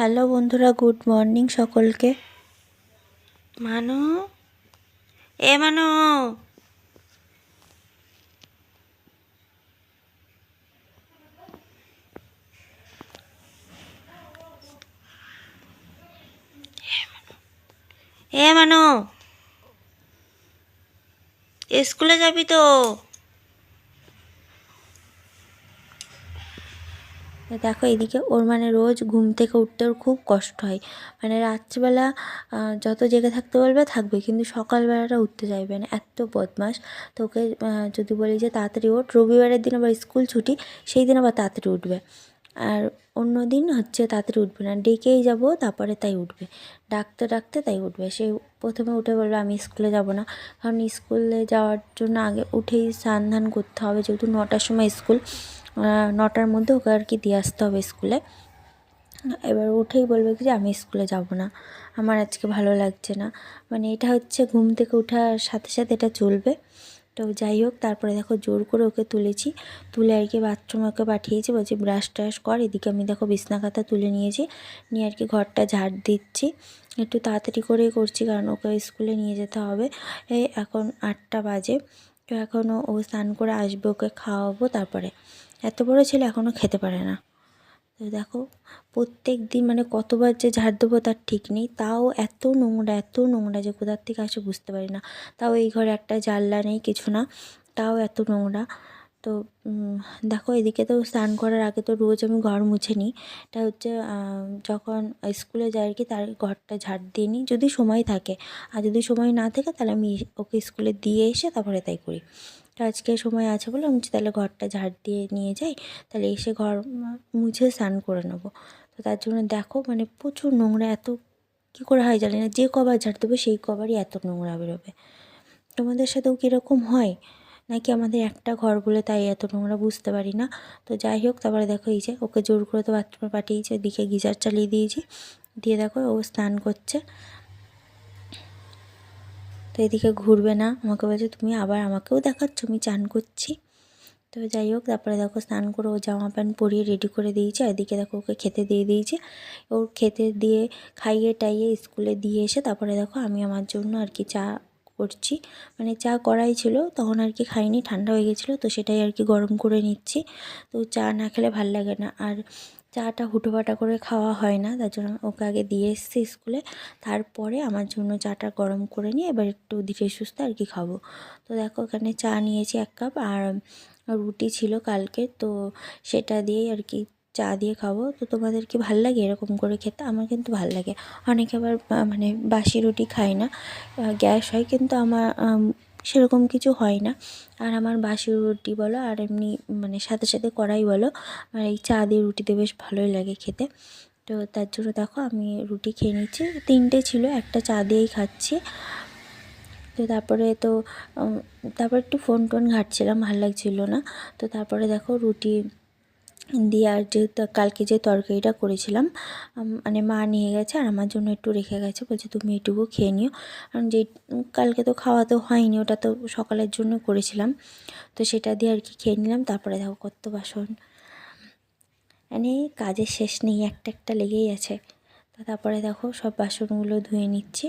Hello বন্ধুরা good morning সকলকে। মানু? এ মানু? এ মানু? স্কুলে যাবি তো? দেখো এদিকে ওর মানে রোজ ঘুম থেকে উঠতে ওর খুব কষ্ট হয়। মানে রাত্রিবেলা যত জেগে থাকতে বলবে থাকবে, কিন্তু সকালবেলাটা উঠতে চাইবে না। এত বদমাস তো ওকে যদি বলি যে তাড়াতাড়ি ওঠ, রবিবারের দিন আবার স্কুল ছুটি, সেই দিন আবার তাড়াতাড়ি উঠবে। আর অন্য দিন হচ্ছে তাড়াতাড়ি উঠবে না। ডেকেই যাব, তারপরে তাই উঠবে। ডাকতে ডাকতে তাই উঠবে। সে প্রথমে উঠে বলবে, আমি স্কুলে যাব না। কারণ স্কুলে যাওয়ার জন্য আগে উঠেই স্নান ধান করতে হবে, যেহেতু নটার সময় স্কুল। নটার মধ্যে ওকে আর কি দিয়ে আসতে হবে স্কুলে। এবার উঠেই বলবে কি যে, আমি স্কুলে যাব না। আমার আজকে ভালো লাগছে না। মানে এটা হচ্ছে ঘুম থেকে ওঠার সাথে সাথে এটা চলবে। তো যাই হোক, তারপরে দেখো জোর করে ওকে তুলেছি। তুলে আর কি বাথরুমে ওকে পাঠিয়েছি। বলছি, ব্রাশ ট্রাশ কর, এদিকে আমি দেখো বিছনা কাঁথা তুলে নিয়েছি। নিয়ে আর কি ঘরটা ঝাড় দিচ্ছি। একটু তাড়াতাড়ি করেই করছি, কারণ ওকে স্কুলে নিয়ে যেতে হবে। এই এখন আটটা বাজে। তো এখনও ও স্নান করে আসবে, ওকে খাওয়াবো তারপরে। এত বড় ছেলে এখনও খেতে পারে না। তো দেখো, প্রত্যেক দিন মানে কতবার যে ঝাড় দেবো তার ঠিক নেই। তাও এত নোংরা এত নোংরা যে কোথার থেকে আসে বুঝতে পারি না। তাও এই ঘরে একটা জানলা নেই, কিছু না। তাও এত নোংরা। তো দেখো, এদিকে তো স্নান করার আগে তো রোজ আমি ঘর মুছে নিই। এটা হচ্ছে যখন স্কুলে যাই আর কি, তার ঘরটা ঝাড় দিয়ে নিই। যদি সময় থাকে। আর যদি সময় না থাকে, তাহলে আমি ওকে স্কুলে দিয়ে এসে তারপরে তাই করি। আজকে সময় আছে বলে আমি তাহলে ঘরটা ঝাড় দিয়ে নিয়ে যাই, তাহলে এসে ঘর মুছে স্নান করে নেব। তো তার জন্য দেখো মানে প্রচুর নোংরা, এত কী করে হয় জানি না, যে কবার ঝাড় দেবো সেই কবারই এত নোংরা বেরোবে। তোমাদের সাথেও কীরকম হয়? নাকি আমাদের একটা ঘর বলে তাই এত নোংরা বুঝতে পারি না? তো যাই হোক, তারপরে দেখো এই যে ওকে জোর করে তো বাথরুমে পাঠিয়েছি, ওদিকে গিজার চালিয়ে দিয়েছি। দিয়ে দেখো ও স্নান করছে। তো এদিকে ঘুরবে না। আমাকে বলছে, তুমি আবার আমাকেও দেখাচ্ছ, আমি চান করছি। তো যাই হোক, তারপরে দেখো স্নান করে ও জামা প্যান্ট পরিয়ে রেডি করে দিয়েছে। এদিকে দেখো ওকে খেতে দিয়ে দিয়েছে। ওর খেতে দিয়ে খাইয়ে টাইয়ে স্কুলে দিয়ে এসে তারপরে দেখো আমি আমার জন্য আর কি চা করছি। মানে চা করাই ছিল, তখন আর কি খাইনি, ঠান্ডা হয়ে গেছিল, তো সেটাই আর কি গরম করে নিচ্ছি। তো চা না খেলে ভালো লাগে না। আর চাটা হুটোপাটা করে খাওয়া হয় না তার জন্য ওকে আগে দিয়ে এসেছি স্কুলে। তারপরে আমার জন্য চাটা গরম করে নিয়ে এবার একটু ধীরে সুস্থ আর কি খাব। তো দেখো এখানে চা নিয়েছি এক কাপ আর রুটি ছিল কালকে তো সেটা দিয়েই আর কি চা দিয়ে খাব। তো তোমাদের কি ভালো লাগে এরকম করে খেতে? আমার কিন্তু ভালো লাগে। অনেকে আবার মানে বাসি রুটি খায় না গ্যাস হয় কিন্তু আমার আম, সেরকম কিছু হয় না। আর আমার বাসি রুটি বলো, আর এমনি মানে সাথে সাথে করাই বলো, আর এই চা দিয়ে রুটিতে বেশ ভালোই লাগে খেতে। তো তার জন্য দেখো আমি রুটি খেয়ে নিচ্ছি। তিনটে ছিল, একটা চা দিয়েই খাচ্ছি। তো তারপরে তো তারপর একটু ফোন টোন ঘাটছিলাম, ভালো লাগছিল না। তো তারপরে দেখো রুটি দিয়ে আর যে কালকে যে তরকারিটা করেছিলাম মানে মা নিয়ে গেছে আর আমার জন্য একটু রেখে গেছে, বলছে তুমি এটুকু খেয়ে নিও। কারণ যে কালকে তো খাওয়া তো হয়নি, ওটা তো সকালের জন্য করেছিলাম। তো সেটা দিয়ে আর কি খেয়ে নিলাম, তারপরে দেখো কত বাসন। মানে কাজের শেষ নেই, একটা একটা লেগেই আছে। তারপরে দেখো সব বাসনগুলো ধুয়ে নিচ্ছি।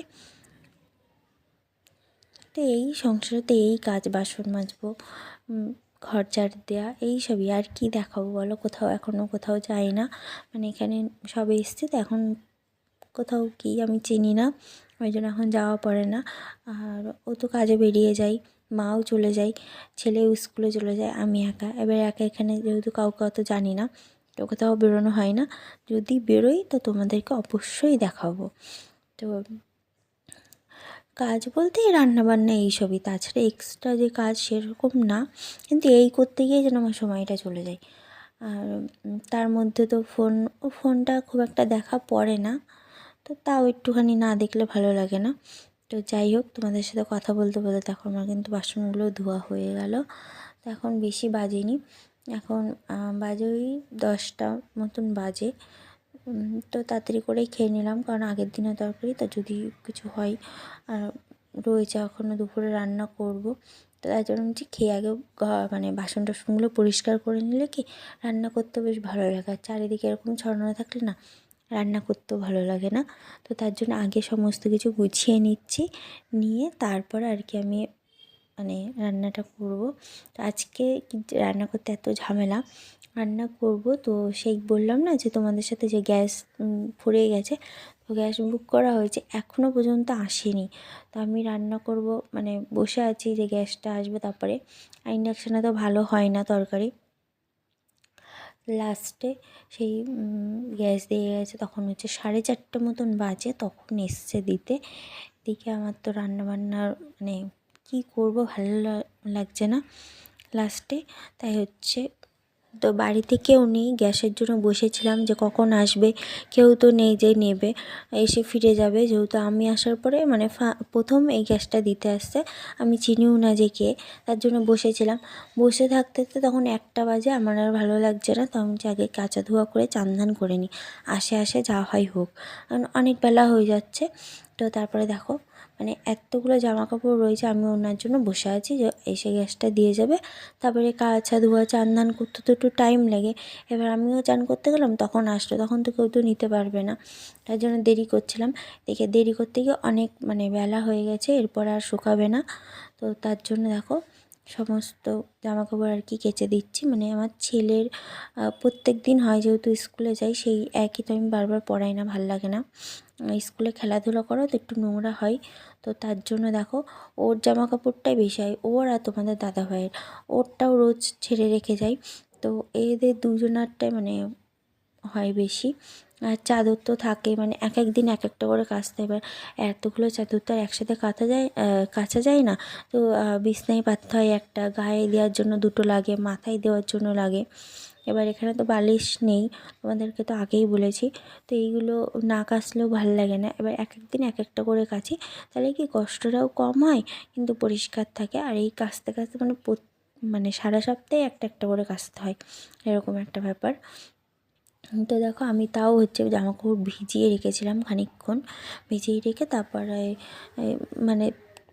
তো এই সংসারে তো এই কাজ বাসন মাজবো ঘর ঝাড় দেওয়া এই সবই। আর কি দেখাবো বলো? কোথাও এখনও কোথাও যাই না। মানে এখানে সবে এসছে তো এখন কোথাও কি আমি চিনি না। ওই জন্য এখন যাওয়া পড়ে না। আর ও তো কাজে বেরিয়ে যায়, মাও চলে যায় ছেলেও স্কুলে চলে যায়, আমি একা। এবার একা এখানে যেহেতু কাউকে অত জানি না তো কোথাও বেরোনো হয় না। যদি বেরোই তো তোমাদেরকে অবশ্যই দেখাবো। তো কাজ বলতে রান্নাবান্না এইসবই। তাছাড়া এক্সট্রা যে কাজ সেরকম না, কিন্তু এই করতে গিয়ে যেন আমার সময়টা চলে যায়। আর তার মধ্যে তো ফোন ও ফোনটা খুব একটা দেখা পড়ে না, তো তাও একটুখানি না দেখলে ভালো লাগে না। তো যাই হোক, তোমাদের সাথে কথা বলতে বলতে দেখো আমার কিন্তু বাসনগুলো ধোয়া হয়ে গেল। তো এখন বেশি বাজেনি। এখন বাজে ওই দশটা মতন বাজে। তো তাড়াতাড়ি করেই খেয়ে নিলাম। কারণ আগের দিনের তরকারি, তো যদি কিছু হয়, আর রয়েছে এখনও দুপুরে রান্না করব। তো তার জন্য হচ্ছে খেয়ে আগে মানে বাসন টাসনগুলো পরিষ্কার করে নিলে কি রান্না করতে বেশ ভালো লাগে। আর চারিদিকে এরকম ছড়ানো থাকলে না, রান্না করতেও ভালো লাগে না। তো তার জন্য আগে সমস্ত কিছু গুছিয়ে নিচ্ছি। নিয়ে তারপর আর কি আমি মানে রান্নাটা করব। তো আজকে রান্না করতে এত ঝামেলা। রান্না করব তো সেই বললাম না যে তোমাদের সাথে যে গ্যাস ফুরিয়ে গেছে, তো গ্যাস বুক করা হয়েছে এখনও পর্যন্ত আসেনি। তো আমি রান্না করব মানে বসে আছি যে গ্যাসটা আসবে তারপরে। আর ইন্ডাকশানে তো ভালো হয় না তরকারি। লাস্টে সেই গ্যাস দিয়ে গেছে, তখন হচ্ছে সাড়ে চারটে মতন বাজে, তখন এসছে দিতে। দিকে আমার তো রান্নাবান্নার মানে কী করব ভালো লাগছে না লাস্টে তাই হচ্ছে, তো বাড়িতে কেউ নেই, গ্যাসের জন্য বসেছিলাম যে কখন আসবে, কেউ তো নেই যে নেবে, এসে ফিরে যাবে। যেহেতু আমি আসার পরে মানে প্রথম এই গ্যাসটা দিতে আসছে, আমি চিনিও না যে কে, তার জন্য বসেছিলাম। বসে থাকতে তখন একটা বাজে, আমার আর ভালো লাগছে না তো আমি যে আগে কাঁচা ধোয়া করে চান ধান করে নিই। আসে আসে যা হয় হোক। অনেক বেলা হয়ে যাচ্ছে, তো তারপরে দেখো মানে এতগুলো জামা কাপড় রয়েছে, আমি ওনার জন্য বসে আছি যে এসে গ্যাসটা দিয়ে যাবে। তারপরে কাছা ধোয়া চান ধান করতে তো একটু টাইম লাগে। এবার আমিও চান করতে গেলাম, তখন আসলো, তখন তো কেউ তো নিতে পারবে না। তার জন্য দেরি করছিলাম। দেখে দেরি করতে গিয়ে অনেক মানে বেলা হয়ে গেছে, এরপর আর শুকাবে না। তো তার জন্য দেখো সমস্ত জামা কাপড় আর কি কেচে দিচ্ছি। মানে আমার ছেলের প্রত্যেক দিন হয় যেহেতু স্কুলে যাই, সেই একই তো আমি বারবার পড়াই না, ভালো লাগে না। স্কুলে খেলাধুলা করো তো একটু নোংরা হয়, তো তার জন্য দেখো, ওর জামা কাপড়টাই বেশি হয়, ওর আর তোমাদের দাদা ভাইয়ের। ওরটাও রোজ ছেড়ে রেখে যাই, তো এদের দুজনারটাই মানে হয় বেশি। আর চাদর তো থাকে মানে এক এক দিন এক একটা করে কাচতে। এবার এতগুলো চাদর তো আর একসাথে কাচা যায় কাচা যায় না। তো বিছনায় পাততে হয় একটা, গায়ে দেওয়ার জন্য দুটো লাগে, মাথায় দেওয়ার জন্য লাগে। এবার এখানে তো বালিশ নেই, তোমাদেরকে তো আগেই বলেছি। তো এইগুলো না কাচলেও ভালো লাগে না। এবার এক এক দিন এক একটা করে কাচি, তাহলে কি কষ্টটাও কম হয়, কিন্তু পরিষ্কার থাকে। আর এই কাচতে কাচতে মানে মানে সারা সপ্তাহে একটা একটা করে কাচতে হয়। এরকম একটা ব্যাপার। তো দেখো আমি তাও হচ্ছে জামা কাপড় ভিজিয়ে রেখেছিলাম খানিকক্ষণ। ভিজিয়ে রেখে তারপরে মানে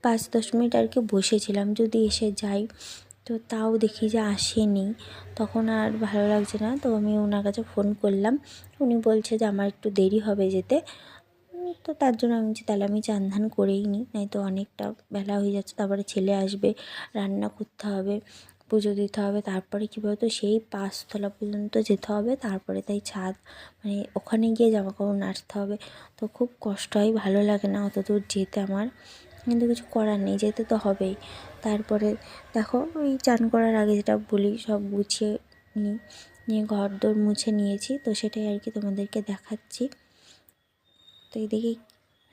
পাঁচ দশ মিনিট আর কি বসেছিলাম যদি এসে যাই। তো তাও দেখি যে আসেনি। তখন আর ভালো লাগছে না। তো আমি ওনার কাছে ফোন করলাম। উনি বলছে যে আমার একটু দেরি হবে যেতে। তো তার জন্য আমি বলছি, তাহলে আমি চান ধান করেই নিই। নাই তো অনেকটা বেলা হয়ে যাচ্ছে। তারপরে ছেলে আসবে, রান্না করতে হবে। পুজো দিতে হবে। তারপরে কী বলতো, সেই পাঁচতলা পর্যন্ত যেতে হবে। তারপরে তাই ছাদ মানে ওখানে গিয়ে জামা কাপড় নাড়তে হবে। তো খুব কষ্ট হয়, ভালো লাগে না অত দূর যেতে আমার। কিন্তু কিছু করার নেই, যেতে তো হবেই। তারপরে দেখো, ওই চান করার আগে যেটা বলি, সব গুছিয়ে নিই নিয়ে ঘর দোর মুছে নিয়েছি। তো সেটাই আর কি তোমাদেরকে দেখাচ্ছি। তো এদিকে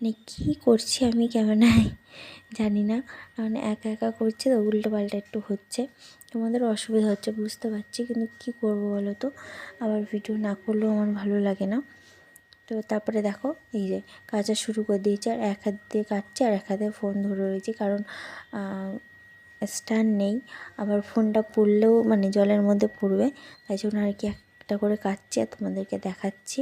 মানে কী করছি আমি ক্যামেরায় জানি না। মানে একা একা করছে তো উল্টো পাল্টা একটু হচ্ছে। তোমাদের অসুবিধা হচ্ছে, বুঝতে পারছি, কিন্তু কী করব বলো তো? আবার ভিডিও না করলেও আমার ভালো লাগে না। তো তারপরে দেখো, এই যে কাজা শুরু করে দিয়েছি, আর এক হাত দিয়ে কাটছি, আর এক হাতে ফোন ধরে রয়েছি, কারণ স্ট্যান্ড নেই। আবার ফোনটা পড়লেও মানে জলের মধ্যে পড়বে, তাই জন্য আর কি একটা করে কাটছি আর তোমাদেরকে দেখাচ্ছি।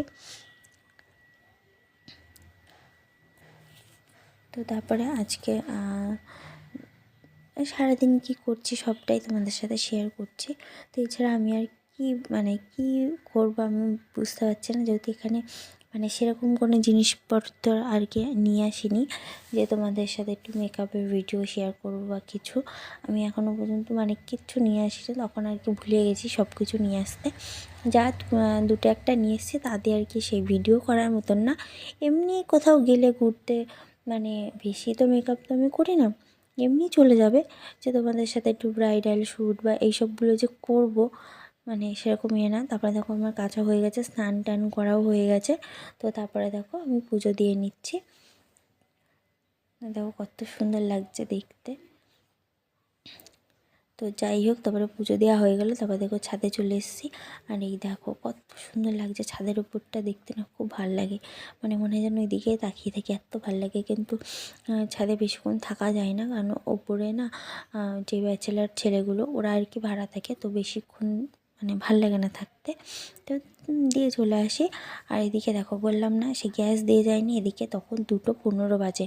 তো তারপরে আজকে সারাদিন কী করছি সবটাই তোমাদের সাথে শেয়ার করছি। তো এছাড়া আমি আর কি মানে কি করব আমি বুঝতে পারছি না, যেহেতু এখানে মানে সেরকম কোনো জিনিসপত্র আর কি নিয়ে আসিনি যে তোমাদের সাথে একটু মেকআপের ভিডিও শেয়ার করব বা কিছু। আমি এখনও পর্যন্ত মানে কিচ্ছু নিয়ে আসিনি, তখন আর কি ভুলে গেছি সব কিছু নিয়ে আসতে। যা দুটো একটা নিয়ে এসেছি তা দিয়ে আর কি সেই ভিডিও করার মতন না। এমনি কোথাও গেলে ঘুরতে মানে বেশি তো মেকআপ তো আমি করি না। এমনি চলে যাবে যে তোমাদের সাথে একটু ব্রাইডাল শ্যুট বা এইসবগুলো যে করব মানে সেরকম ইয়ে না। তারপরে দেখো আমার কাঁচা হয়ে গেছে, স্নান টান করাও হয়ে গেছে। তো তারপরে দেখো আমি পুজো দিয়ে নিচ্ছি। দেখো কত সুন্দর লাগছে দেখতে। তো যাই হোক, তারপরে পুজো দেওয়া হয়ে গেল। তারপর দেখো ছাদে চলে এসেছি। আর এই দেখো কত সুন্দর লাগছে ছাদের উপরটা দেখতে না, খুব ভালো লাগে। মানে মনে হয় যেন এদিকে তাকিয়ে থাকি, এত ভালো লাগে। কিন্তু ছাদে বেশিক্ষণ থাকা যায় না। কারণ ওপরে না যে ব্যাচেলার ছেলেগুলো, ওরা আর কি ভাড়া থাকে। তো বেশিক্ষণ মানে ভালো লাগে না থাকতে। তো দিয়ে চলে আসি। আর এদিকে দেখো বললাম না, সে গ্যাস দিয়ে যায়নি। এদিকে তখন দুটো পনেরো বাজে।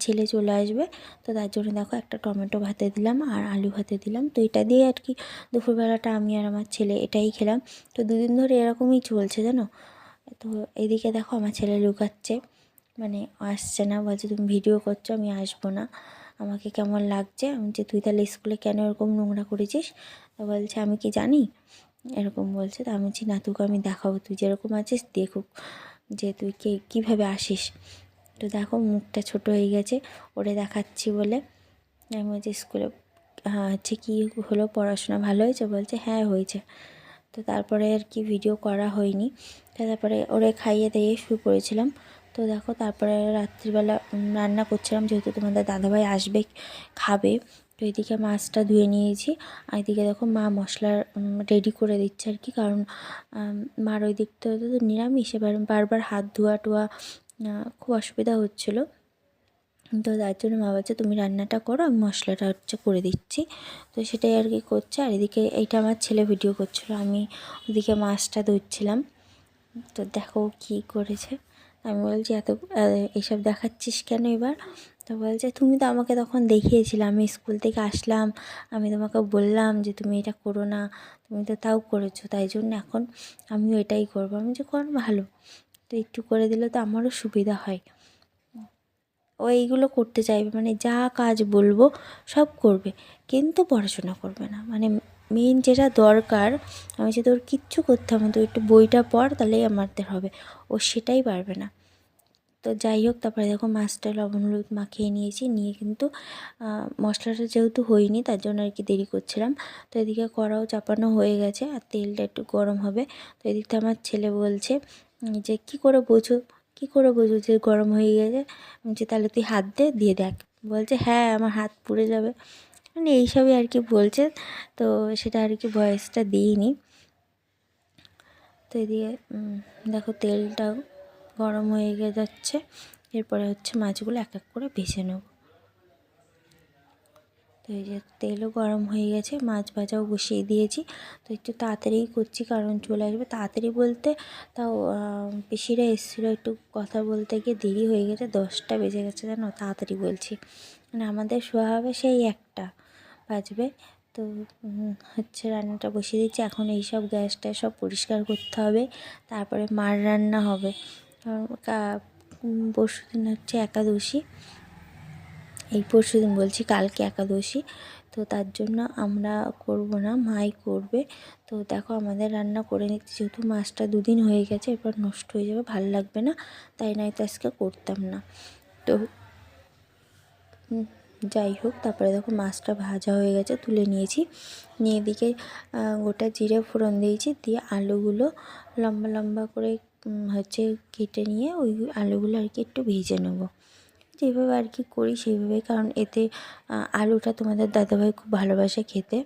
ছেলে চলে আসবে। তো তার জন্য দেখো একটা টমেটো ভাতে দিলাম আর আলু ভাতে দিলাম। তো এটা দিয়ে আর কি দুপুরবেলাটা আমি আর আমার ছেলে এটাই খেলাম। তো দুদিন ধরে এরকমই চলছে জানো? তো এদিকে দেখো আমার ছেলে লুকাচ্ছে। মানে আসছে না। বলছে, তুমি ভিডিও করছ, আমি আসব না। আমাকে কেমন লাগছে? আমি যে তুই তাহলে স্কুলে কেন এরকম নোংরা করেছিস? তো বলছে, আমি কি জানি? এরকম বলছে, তো আমি বলছি, না, তোকে আমি দেখাবো। তুই যেরকম আছিস, দেখুক যে তুই কে, কীভাবে আসিস। তো দেখো, মুখটা ছোট হয়ে গেছে, ওরে দেখাচ্ছি বলে। আমি বলছি, স্কুলে হ্যাঁ হচ্ছে কী হলো? পড়াশোনা ভালো হয়েছে? বলছে হ্যাঁ হয়েছে। তো তারপরে আর কি ভিডিও করা হয়নি। তারপরে ওরে খাইয়ে দিয়ে শুয়ে পড়েছিলাম। তো দেখো তারপরে রাত্রিবেলা রান্না করছিলাম যেহেতু তোমাদের দাদাভাই আসবে, খাবে। তো এদিকে মাছটা ধুয়ে নিয়েছি। আর এদিকে দেখো মা মশলা রেডি করে দিচ্ছে আর কি। কারণ মার ওই দিকটা তো নিরামিষ। এবার বারবার হাত ধোয়া টোয়া খুব অসুবিধা হচ্ছিল। তো তার জন্য মা বলছে, তুমি রান্নাটা করো, আমি মশলাটা হচ্ছে করে দিচ্ছি। তো সেটাই আর কি করছে। আর এদিকে এইটা আমার ছেলে ভিডিও করছিল। আমি ওদিকে মাছটা ধুচ্ছিলাম তো দেখো কি করেছে। আমি বলছি, এত এসব দেখাচ্ছিস কেন এবার? তো বলছে, তুমি তো আমাকে তখন দেখিয়েছিলে, আমি স্কুল থেকে আসলাম, আমি তোমাকে বললাম যে তুমি এটা করো না, তুমি তো তাও করেছ, তাই জন্য এখন আমিও এটাই করব। আমি যে কর, ভালো। তো একটু করে দিলে তো আমারও সুবিধা হয়। ও এইগুলো করতে চাইবে মানে যা কাজ বলব সব করবে, কিন্তু পড়াশোনা করবে না। মানে মেন যেটা দরকার, আমি যে ওর কিচ্ছু করতাম, তো একটু বইটা পড়, তাহলেই আমাদের হবে। ও সেটাই পারবে না। তো যাই হোক, তারপরে দেখো মাছটা লবণ হলুদ মাখিয়ে নিয়েছি, নিয়ে কিন্তু মশলাটা যেহেতু হয়নি, তার জন্য আর কি দেরি করছিলাম। তো এদিকে কড়াও চাপানো হয়ে গেছে, আর তেলটা একটু গরম হবে। তো এদিকটা আমার ছেলে বলছে যে কি করে বোঝো, কি করে বোঝো যে গরম হয়ে গেছে? বলছি, তাহলে তুই হাত দে, দিয়ে দেখ। বলছে হ্যাঁ আমার হাত পুড়ে যাবে। মানে এইসবই আর কি বলছে। তো সেটা আর কি ভয়েসটা দিইনি। তো উম, দেখো তেলটা গরম হয়ে গে যাচ্ছে। এরপরে হচ্ছে মাছগুলো এক এক করে ভেজে নেব। তো এই যে তেলও গরম হয়ে গেছে মাছ ভাজাও বসিয়ে দিয়েছি। তো একটু তাড়াতাড়িই করছি কারণ চলে আসবে। তাড়াতাড়ি বলতে তাও পিসিরা এসেছিল একটু কথা বলতে গিয়ে দেরি হয়ে গেছে দশটা বেজে গেছে জানো তাড়াতাড়ি বলছি। মানে আমাদের শোয়া হবে সেই একটা। বাজবে। তো হচ্ছে রান্নাটা বসিয়ে দিচ্ছি। এখন এই সব গ্যাসটা সব পরিষ্কার করতে হবে। তারপরে মার রান্না হবে। পরশু দিন হচ্ছে একাদশী। এই পরশু দিন বলছি, কালকে একাদশী। তো তার জন্য আমরা করব না, মাই করবে। তো দেখো আমাদের রান্না করে নিচ্ছি। যেহেতু মাছটা দুদিন হয়ে গেছে, এরপর নষ্ট হয়ে যাবে, ভালো লাগবে না। তাই নয়তো আজকে করতাম না। তো যাই হোক, তারপরে দেখো মাছটা ভাজা হয়ে গেছে, তুলে নিয়েছি। নিয়ে এদিকে গোটা জিরে ফোড়ন দিয়েছি, দিয়ে আলুগুলো লম্বা লম্বা করে হচ্ছে কেটে নিয়ে ওই আলুগুলো আর কি একটু ভেজে নেব। যেভাবে আর কি করি সেইভাবে, কারণ এতে আলুটা তোমাদের দাদাভাই খুব ভালোবাসে খেতে।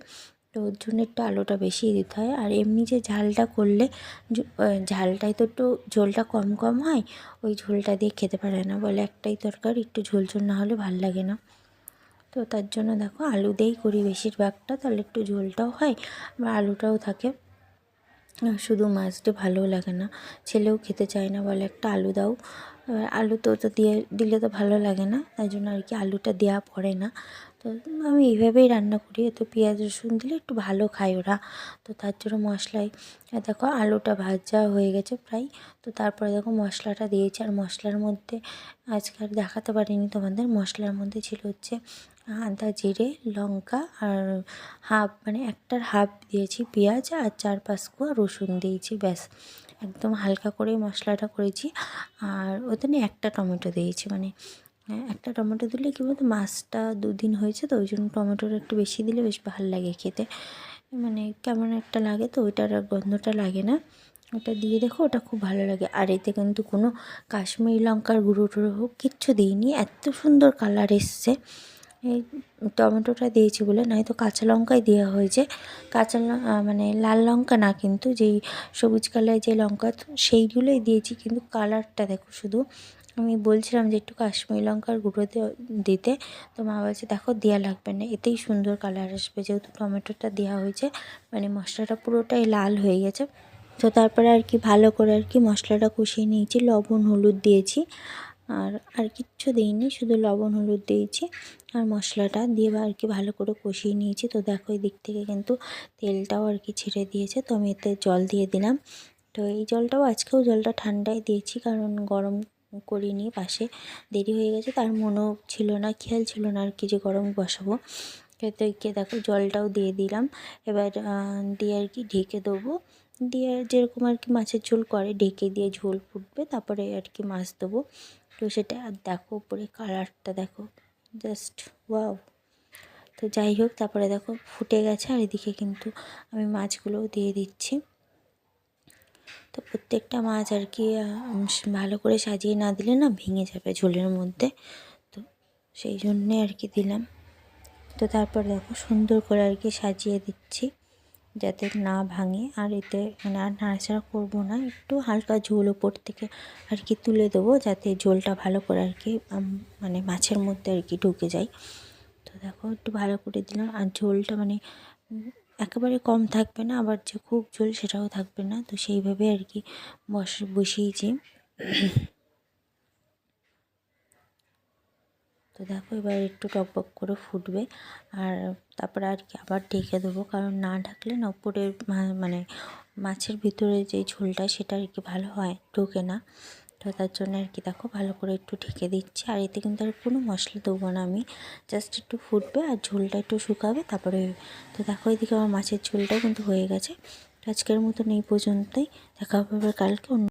তো ওর জন্য একটু আলুটা বেশি দিতে হয়। আর এমনি যে ঝালটা করলে ঝালটাই তো একটু ঝোলটা কম কম হয়, ওই ঝোলটা দিয়ে খেতে পারে না, বলে একটাই তরকারি, একটু ঝোল ঝোল না হলে ভালো লাগে না। তো তার জন্য দেখো আলু দিয়েই করি বেশিরভাগটা, তাহলে একটু ঝোলটাও হয়, আবার আলুটাও থাকে। শুধু মাছ দিয়ে ভালোও লাগে না, ছেলেও খেতে চায় না বলে একটা আলু দাও। আলু তো তো দিয়ে দিলে তো ভালো লাগে না, তাই জন্য আর কি আলুটা দেওয়া পড়ে না। তো আমি এইভাবেই রান্না করি তো পেঁয়াজ রসুন দিলে একটু ভালো খায় ওরা। তো তার জন্য মশলায় দেখো আলুটা ভাজা হয়ে গেছে প্রায়, তো তারপরে দেখো মশলাটা দিয়েছি। আর মশলার মধ্যে আজকে আর দেখাতে পারিনি তোমাদের, মশলার মধ্যে ছিল হচ্ছে আদা জিরে লঙ্কা আর হাফ মানে একটার হাফ দিয়েছি পেঁয়াজ আর চার পাঁচ কোয়া রসুন দিয়েছি ব্যাস। একদম হালকা করে মশলাটা করেছি। আর ওতে না একটা টমেটো দিয়েছি মানে হ্যাঁ, একটা টমেটো দিলে কী বলতো মাছটা দুদিন হয়েছে তো ওই জন্য টমেটোটা একটু বেশি দিলে বেশ ভালো লাগে খেতে। মানে কেমন একটা লাগে তো ওইটার গন্ধটা লাগে না। ওটা দিয়ে দেখো ওটা খুব ভালো লাগে। আর এতে কিন্তু কোনো কাশ্মীরি লঙ্কার গুঁড়ো টুড়ো হোক কিচ্ছু দিইনি। এত সুন্দর কালার এসছে। এই টমেটোটা দিয়েছি বলে, নয়তো কাঁচা লঙ্কাই দেওয়া হয়েছে। কাঁচা মানে লাল লঙ্কা না কিন্তু, যেই সবুজ কালারের যে লঙ্কা সেইগুলোই দিয়েছি, কিন্তু কালারটা দেখো শুধু। আমি বলছিলাম যে একটু কাশ্মীরি লঙ্কার গুঁড়ো দিতে। তো মা বলছে, দেখো দেওয়া লাগবে না। এতেই সুন্দর কালার আসবে, যেহেতু টমেটোটা দেওয়া হয়েছে। মানে মশলাটা পুরোটাই লাল হয়ে গেছে। তো তারপরে আর কি, ভালো করে আর কি মশলাটা কষিয়ে নিয়েছি। লবণ, হলুদ দিয়েছি। আর আর কিচ্ছু দিইনি, শুধু লবণ, হলুদ দিয়েছি আর মশলাটা দিয়ে আর কি ভালো করে কষিয়ে নিয়েছি। তো দেখো এই দিক থেকে কিন্তু তেলটাও আর কি ছেড়ে দিয়েছে, তো আমি এতে জল দিয়ে দিলাম। তো এই জলটাও আজকেও জলটা ঠান্ডায় দিয়েছি, কারণ গরম করিনি, পাশে দেরি হয়ে গেছে, তার মনেও ছিল না, খেয়াল ছিল না আর কি যে গরম বসাবো। তো একে দেখো জলটাও দিয়ে দিলাম, এবার দিয়ে আর কি ঢেকে দেবো। দিয়ে যেরকম আর কি মাছের ঝোল করে, ঢেকে দিয়ে ঝোল ফুটবে, তারপরে আর কি মাছ দেবো। তো সেটা আর দেখো উপরে কালারটা দেখো। জাস্ট ওয়াও তো যাই হোক, তারপরে দেখো ফুটে গেছে আর এদিকে কিন্তু আমি মাছগুলোও দিয়ে দিচ্ছি। তো প্রত্যেকটা মাছ আর কি ভালো করে সাজিয়ে না দিলে না ভেঙে যাবে ঝোলের মধ্যে। তো সেই জন্যে আর কি দিলাম। তো তারপর দেখো সুন্দর করে আর কি সাজিয়ে দিচ্ছি। যাতে না ভাঙে। আর এতে মানে আর নাড়াচাড়া করব না, একটু হালকা ঝোল ওপর থেকে আর কি তুলে দেবো যাতে ঝোলটা ভালো করে আর কি মানে মাছের মধ্যে আর কি ঢুকে যায়। তো দেখো, একটু ভালো করে দিলাম। আর ঝোলটা মানে একেবারে কম থাকবে না, আবার যে খুব ঝোল সেটাও থাকবে না। তো সেইভাবে আর কি বস, বসিয়েছি। তো দেখো এবার একটু টকবক করে ফুটবে। আর তারপরে আর কি আবার ঢেকে দেবো। কারণ না ঢাকলে না উপরে মানে মাছের ভিতরে যে ঝোলটা সেটা আর কি ভালো হয়, ঢোকে না। তো তার জন্য আর কি দেখো ভালো করে একটু ঢেকে দিচ্ছি। আর এতে কিন্তু আর কোনো মশলা দেবো না আমি। জাস্ট একটু ফুটবে আর ঝোলটা একটু শুকাবে, তারপরে তো দেখো এদিকে আমার মাছের ঝোলটাও কিন্তু হয়ে গেছে। আজকের মতন এই পর্যন্তই। দেখা হবে কালকে অন্য